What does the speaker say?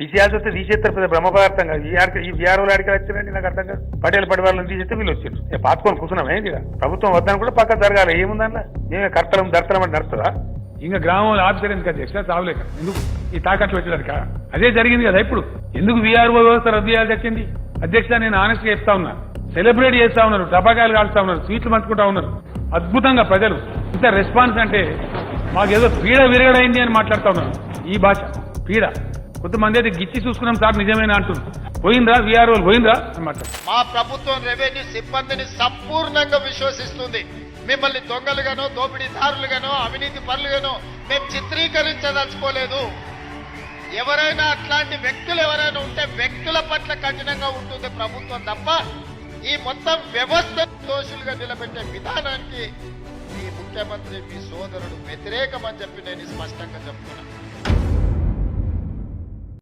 తీసేయాల్సి వస్తే తీసేస్తారు పెద్ద బ్రహ్మ పదార్థం కాదు. ఈ ఆడికి ఈ బీఆర్ఓలు ఆడికి వచ్చారండి నాకు అర్థం కాదు. పటేల్ పడి వాళ్ళని తీసేస్తే వీళ్ళు వచ్చారు పాతుకొని కూర్చున్నాం ఏంటి ప్రభుత్వం వద్దని కూడా పక్క జరగాలి. ఏముందన్న నేను కర్తలం దర్శనం అంటే నడుస్తుందా? ఇంకా గ్రామంలో ఆఫీసర్ ఎందుకు అధ్యక్ష తావలేక ఎందుకు? ఈ తాకట్లు పెట్టడానికి అదే జరిగింది కదా ఇప్పుడు. ఎందుకు విఆర్ఓ వ్యవస్థ రద్దు చేయాల్సి వచ్చింది? అధ్యక్ష నేను ఆనెస్ట్గా చెప్తా ఉన్నా. సెలబ్రేట్ చేస్తా ఉన్నారు. టపాకాయలు కాల్స్తా ఉన్నారు. స్వీట్లు పంచుకుంటా ఉన్నారు. అద్భుతంగా ప్రజలు. ఇంత రెస్పాన్స్ అంటే మాకేదో పీడ విరగడైంది అని మాట్లాడుతా ఉన్నారు. ఈ భాష పీడ. కొంతమంది అయితే గిచ్చి చూసుకున్నాం సార్ నిజమేనా అంటున్నారు. పోయిందా విఆర్ఓ పోయిందా అని మా ప్రభుత్వం రెవెన్యూ సిబ్బందిని సంపూర్ణంగా విశ్వసిస్తుంది. మిమ్మల్ని దొంగలుగానో దోపిడీదారులుగానో అవినీతి పరులుగానో మేము చిత్రీకరించదలుచుకోలేదు. ఎవరైనా అట్లాంటి వ్యక్తులు ఎవరైనా ఉంటే వ్యక్తుల పట్ల కఠినంగా ఉంటుంది ప్రభుత్వం తప్ప ఈ మొత్తం వ్యవస్థ దోషులుగా నిలబెట్టే విధానానికి మీ ముఖ్యమంత్రి మీ సోదరుడు వ్యతిరేకమని చెప్పి నేను స్పష్టంగా చెప్తున్నాను